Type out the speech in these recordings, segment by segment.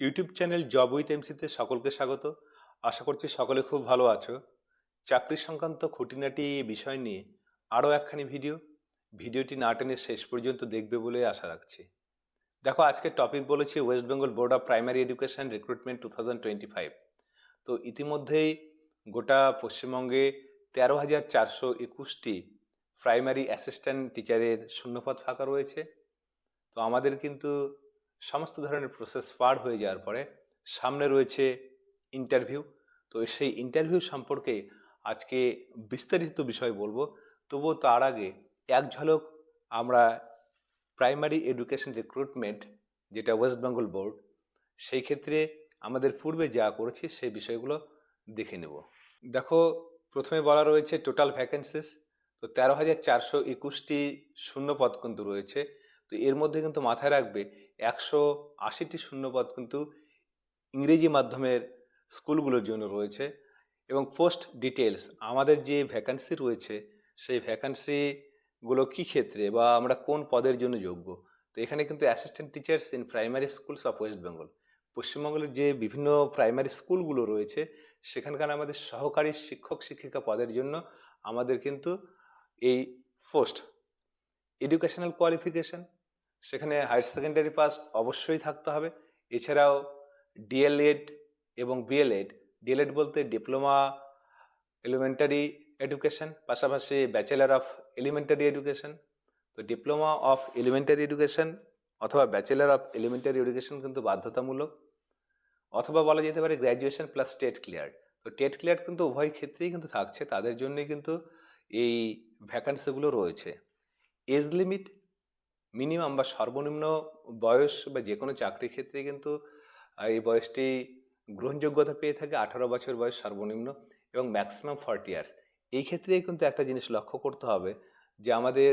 YouTube channel job with এমসিতে সকলকে স্বাগত। আশা করছি সকলে খুব ভালো আছো। চাকরি সংক্রান্ত খুঁটিনাটি বিষয় নিয়ে আরও একখানি ভিডিও। ভিডিওটি না টেনে শেষ পর্যন্ত দেখবে বলে আশা রাখছি। দেখো, আজকে টপিক বলেছি West Bengal board of primary education recruitment two thousand twenty five. তো ইতিমধ্যেই গোটা পশ্চিমবঙ্গে তেরো হাজার চারশো একুশটি প্রাইমারি অ্যাসিস্ট্যান্ট টিচারের শূন্যপদ ফাঁকা রয়েছে। তো আমাদের কিন্তু সমস্ত ধরনের প্রসেস পার হয়ে যাওয়ার পরে সামনে রয়েছে ইন্টারভিউ তো সেই ইন্টারভিউ সম্পর্কে আজকে বিস্তারিত বিষয় বলব। তবুও তার আগে এক ঝলক আমরা প্রাইমারি এডুকেশন রিক্রুটমেন্ট যেটা ওয়েস্ট বেঙ্গল বোর্ড সেই ক্ষেত্রে আমাদের পূর্বে যা করেছি সেই বিষয়গুলো দেখে নেব। দেখো, প্রথমে বলা রয়েছে টোটাল ভ্যাকেন্সিস তো তেরো হাজার চারশো একুশটি শূন্য পদ কিন্তু রয়েছে। তো এর মধ্যে কিন্তু মাথায় রাখবে একশো আশিটি শূন্যপদ কিন্তু ইংরেজি মাধ্যমের স্কুলগুলোর জন্য রয়েছে এবং পোস্ট ডিটেলস আমাদের যে ভ্যাকান্সি রয়েছে, সেই ভ্যাকান্সিগুলো কী ক্ষেত্রে বা আমরা কোন পদের জন্য যোগ্য? তো এখানে কিন্তু assistant teachers in primary schools of West Bengal পশ্চিমবঙ্গের যে বিভিন্ন প্রাইমারি স্কুলগুলো রয়েছে, সেখানকার আমাদের সহকারী শিক্ষক শিক্ষিকা পদের জন্য আমাদের কিন্তু এই পোস্ট এডুকেশনাল কোয়ালিফিকেশান সেখানে হায়ার সেকেন্ডারি পাস অবশ্যই থাকতে হবে। এছাড়াও ডিএলএড এবং বিএলএড ডিএলএড বলতে ডিপ্লোমা এলিমেন্টারি এডুকেশন পাশাপাশি ব্যাচেলার অফ এলিমেন্টারি এডুকেশন তো ডিপ্লোমা অফ এলিমেন্টারি এডুকেশন অথবা ব্যাচেলার অফ এলিমেন্টারি এডুকেশন কিন্তু বাধ্যতামূলক। অথবা বলা যেতে পারে গ্র্যাজুয়েশন প্লাস টেট ক্লিয়ার তো টেট ক্লিয়ার কিন্তু উভয় ক্ষেত্রেই কিন্তু থাকছে। তাদের জন্যই কিন্তু এই ভ্যাকান্সিগুলো রয়েছে। এজ লিমিট মিনিমাম বা সর্বনিম্ন বয়স বা যে কোনো চাকরির ক্ষেত্রে কিন্তু এই বয়সটি গ্রহণযোগ্যতা পেয়ে থাকে আঠারো বছর বয়স সর্বনিম্ন এবং ম্যাক্সিমাম ফর্টি ইয়ার্স এই ক্ষেত্রেই কিন্তু একটা জিনিস লক্ষ্য করতে হবে যে আমাদের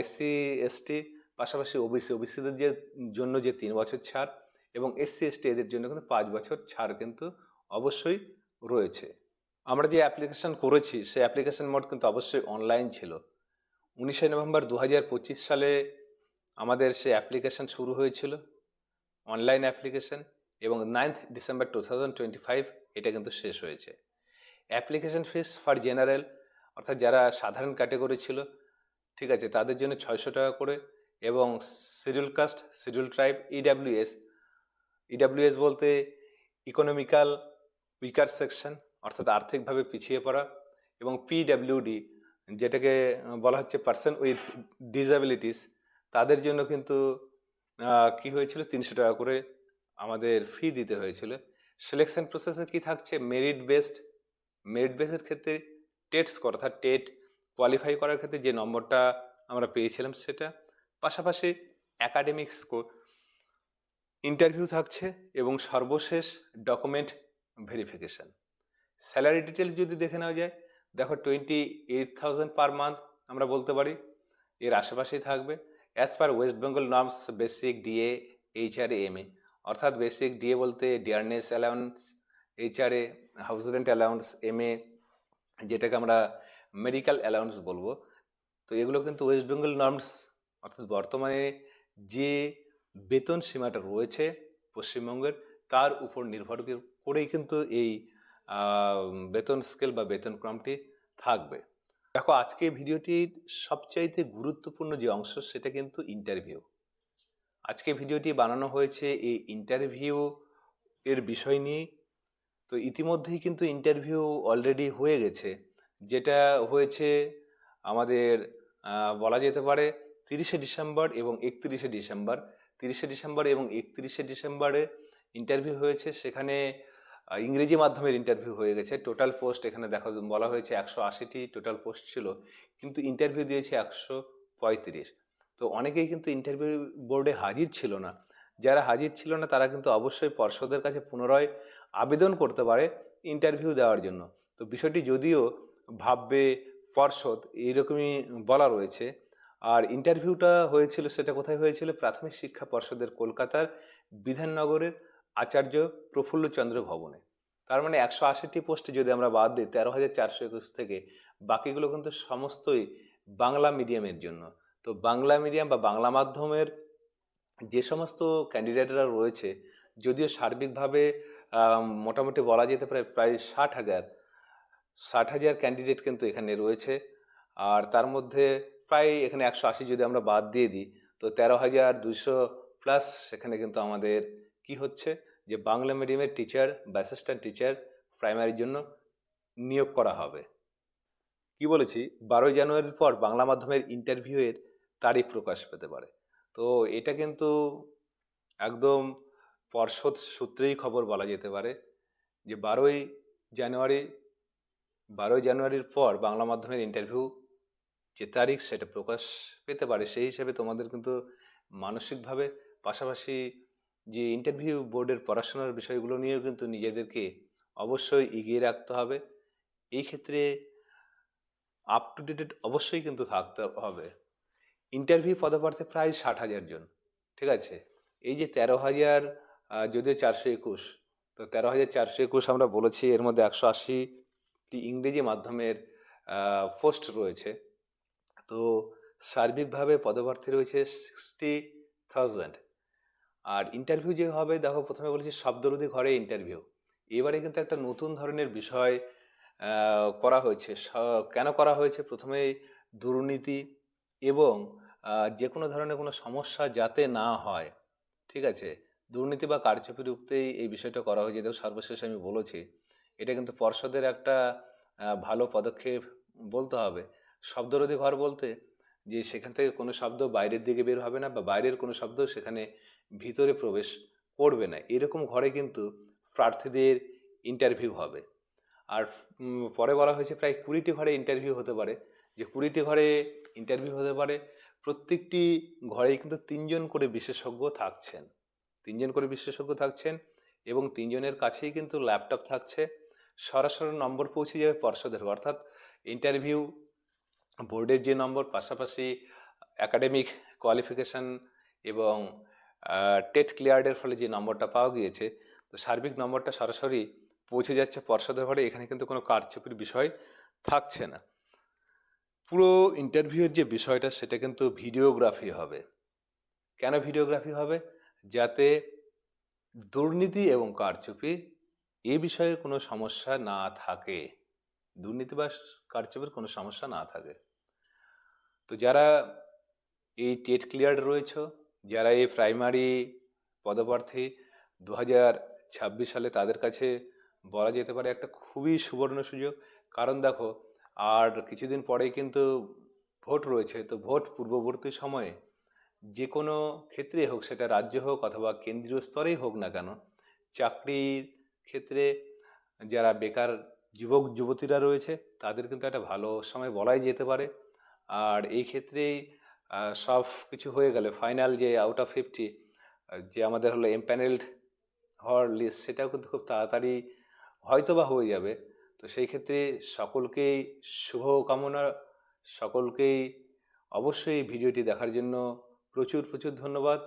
এসসি এসটি পাশাপাশি ওবিসি ওবিসিদের যে, জন্য যে তিন বছর ছাড় এবং এসসি এসটি এদের জন্য কিন্তু পাঁচ বছর ছাড় কিন্তু অবশ্যই রয়েছে। আমরা যে অ্যাপ্লিকেশন করেছি, সেই অ্যাপ্লিকেশন মোড কিন্তু অবশ্যই অনলাইন ছিল। উনিশে নভেম্বর দু হাজার পঁচিশ সালে আমাদের সে অ্যাপ্লিকেশন শুরু হয়েছিল অনলাইন অ্যাপ্লিকেশন এবং ninth December two thousand twenty five এটা কিন্তু শেষ হয়েছে। অ্যাপ্লিকেশন ফিস ফর জেনারেল অর্থাৎ যারা সাধারণ ক্যাটেগরি ছিল, ঠিক আছে, তাদের জন্য ছয়শো টাকা করে, এবং schedule caste schedule tribe EWS EWS বলতে ইকোনমিক্যাল উইকার সেকশন অর্থাৎ আর্থিকভাবে পিছিয়ে পড়া, এবং পিডাব্লিউডি যেটাকে বলা হচ্ছে পার্সন উইথ ডিসএবিলিটিস তাদের জন্য কিন্তু কি হয়েছিল? তিনশো টাকা করে আমাদের ফি দিতে হয়েছিল। সিলেকশন প্রসেসে কি থাকছে? মেরিট বেসড মেরিট বেসের ক্ষেত্রে টেট স্কোর অর্থাৎ টেট কোয়ালিফাই করার ক্ষেত্রে যে নম্বরটা আমরা পেয়েছিলাম সেটা। পাশাপাশি একাডেমিক স্কোর ইন্টারভিউ থাকছে এবং সর্বশেষ ডকুমেন্ট ভেরিফিকেশন স্যালারি ডিটেলস যদি দেখে নেওয়া যায়, দেখো twenty eight thousand per month আমরা বলতে পারি। এর আশেপাশেই থাকবে। As per West Bengal norms basic DA HR M A অর্থাৎ বেসিক ডিএ বলতে dearness allowance HRA house rent allowance M A যেটাকে আমরা মেডিকেল অ্যালাউন্স বলব। তো এগুলো কিন্তু ওয়েস্ট বেঙ্গল নর্মস অর্থাৎ বর্তমানে যে বেতন সীমাটা রয়েছে পশ্চিমবঙ্গের, তার উপর নির্ভর করেই কিন্তু এই বেতন স্কেল বা বেতন ক্রমটি থাকবে। দেখো আজকে ভিডিওটির সবচাইতে গুরুত্বপূর্ণ যে অংশ, সেটা কিন্তু ইন্টারভিউ আজকে ভিডিওটি বানানো হয়েছে এই ইন্টারভিউ এর বিষয় নিয়ে। তো ইতিমধ্যেই কিন্তু ইন্টারভিউ অলরেডি হয়ে গেছে। যেটা হয়েছে আমাদের বলা যেতে পারে তিরিশে ডিসেম্বর এবং একত্রিশে ডিসেম্বর। তিরিশে ডিসেম্বর এবং একত্রিশে ডিসেম্বরে ইন্টারভিউ হয়েছে। সেখানে ইংরেজি মাধ্যমের ইন্টারভিউ হয়ে গেছে। টোটাল পোস্ট এখানে দেখা, বলা হয়েছে একশো আশিটি টোটাল পোস্ট ছিল, কিন্তু ইন্টারভিউ দিয়েছে একশো পঁয়ত্রিশ। তো অনেকেই কিন্তু ইন্টারভিউ বোর্ডে হাজির ছিল না। যারা হাজির ছিল না, তারা কিন্তু অবশ্যই পর্ষদের কাছে পুনরায় আবেদন করতে পারে ইন্টারভিউ দেওয়ার জন্য। তো বিষয়টি যদিও ভাববে পর্ষদ এইরকমই বলা রয়েছে। আর ইন্টারভিউটা হয়েছিল, সেটা কোথায় হয়েছিল? প্রাথমিক শিক্ষা পর্ষদের কলকাতার বিধাননগরের আচার্য প্রফুল্লচন্দ্র ভবনে। তার মানে একশো আশিটি পোস্টে যদি আমরা বাদ দিই, তেরো হাজার চারশো একুশ থেকে, বাকিগুলো কিন্তু সমস্তই বাংলা মিডিয়ামের জন্য। তো বাংলা মিডিয়াম বা বাংলা মাধ্যমের যে সমস্ত ক্যান্ডিডেটরা রয়েছে, যদিও সার্বিকভাবে মোটামুটি বলা যেতে পারে প্রায় ষাট হাজার ষাট হাজার ক্যান্ডিডেট কিন্তু এখানে রয়েছে। আর তার মধ্যে প্রায় এখানে একশো আশি যদি আমরা বাদ দিয়ে দিই, তো তেরো হাজার দুশো প্লাস সেখানে কিন্তু আমাদের কি হচ্ছে? যে বাংলা মিডিয়ামের টিচার বা অ্যাসিস্ট্যান্ট টিচার প্রাইমারির জন্য নিয়োগ করা হবে। কি বলেছি? বারোই জানুয়ারির পর বাংলা মাধ্যমের ইন্টারভিউয়ের তারিখ প্রকাশ পেতে পারে। তো এটা কিন্তু একদম পর্ষদ সূত্রেই খবর বলা যেতে পারে যে বারোই জানুয়ারি, বারোই জানুয়ারির পর বাংলা মাধ্যমের ইন্টারভিউ যে তারিখ সেটা প্রকাশ পেতে পারে, সেই হিসেবে তোমাদের কিন্তু মানসিকভাবে পাশাপাশি যে ইন্টারভিউ বোর্ডের পড়াশোনার বিষয়গুলো নিয়েও কিন্তু নিজেদেরকে অবশ্যই এগিয়ে রাখতে হবে। এই ক্ষেত্রে আপ টু ডেটেড অবশ্যই কিন্তু থাকতে হবে। ইন্টারভিউ পদপ্রার্থী প্রায় ষাট হাজার জন, ঠিক আছে? এই যে তেরো হাজার যদিও চারশো একুশ, তো তেরো হাজার চারশো একুশ আমরা বলেছি, এর মধ্যে একশো আশিটি ইংরেজি মাধ্যমের পোস্ট রয়েছে। তো সার্বিকভাবে পদপ্রার্থী রয়েছে সিক্সটি থাউজেন্ড আর ইন্টারভিউ যে হবে, দেখো প্রথমে বলেছি শব্দরোধী ঘরে ইন্টারভিউ এবারে কিন্তু একটা নতুন ধরনের বিষয় করা হয়েছে। কেন করা হয়েছে? প্রথমে দুর্নীতি এবং যে কোনো ধরনের কোনো সমস্যা যাতে না হয়, ঠিক আছে? দুর্নীতি বা কারচুপি রুখতেই এই বিষয়টা করা হয়েছে। দেখো সর্বশেষ আমি বলেছি, এটা কিন্তু পর্ষদের একটা ভালো পদক্ষেপ বলতে হবে। শব্দরোধী ঘর বলতে যে সেখান থেকে কোনো শব্দ বাইরের দিকে বের হবে না বা বাইরের কোনো শব্দ সেখানে ভিতরে প্রবেশ করবে না। এরকম ঘরে কিন্তু প্রার্থীদের ইন্টারভিউ হবে। আর পরে বলা হয়েছে প্রায় কুড়িটি ঘরে ইন্টারভিউ হতে পারে। যে কুড়িটি ঘরে ইন্টারভিউ হতে পারে, প্রত্যেকটি ঘরেই কিন্তু তিনজন করে বিশেষজ্ঞ থাকছেন। তিনজন করে বিশেষজ্ঞ থাকছেন এবং তিনজনের কাছেই কিন্তু ল্যাপটপ থাকছে। সরাসরি নম্বর পৌঁছে যাবে পর্ষদের অর্থাৎ ইন্টারভিউ বোর্ডের যে নম্বর, পাশাপাশি একাডেমিক কোয়ালিফিকেশন এবং টেট ক্লিয়ার্ডের ফলে যে নম্বরটা পাওয়া গিয়েছে, তো সার্বিক নম্বরটা সরাসরি পৌঁছে যাচ্ছে পর্ষদের ঘরে এখানে কিন্তু কোনো কারচুপির বিষয় থাকছে না। পুরো ইন্টারভিউয়ের যে বিষয়টা, সেটা কিন্তু ভিডিওগ্রাফি হবে। কেন ভিডিওগ্রাফি হবে? যাতে দুর্নীতি এবং কারচুপি এ বিষয়ে কোনো সমস্যা না থাকে। দুর্নীতি বা কারচুপির কোনো সমস্যা না থাকে। তো যারা এই টেট ক্লিয়ার রয়েছে যারা এই প্রাইমারি পদপ্রার্থী দু ছাব্বিশ সালে তাদের কাছে বলা যেতে পারে একটা খুবই সুবর্ণ সুযোগ। কারণ দেখো, আর কিছুদিন পরেই কিন্তু ভোট রয়েছে, তো ভোট পূর্ববর্তী সময়ে যে কোনো ক্ষেত্রে হোক, সেটা রাজ্য হোক অথবা কেন্দ্রীয় স্তরেই হোক না কেন, চাকরির ক্ষেত্রে যারা বেকার যুবক, যুবতীরা রয়েছে, তাদের কিন্তু একটা ভালো সময় বলাই যেতে পারে। আর এই ক্ষেত্রেই সব কিছু হয়ে গেলে ফাইনাল যে আউট অফ ফিফটি যে আমাদের হলো এমপ্যানেলড হওয়ার লিস্ট সেটাও কিন্তু খুব তাড়াতাড়ি হয়তো বা হয়ে যাবে। তো সেই ক্ষেত্রে সকলকেই শুভকামনা সকলকেই অবশ্যই ভিডিওটি দেখার জন্য প্রচুর প্রচুর ধন্যবাদ।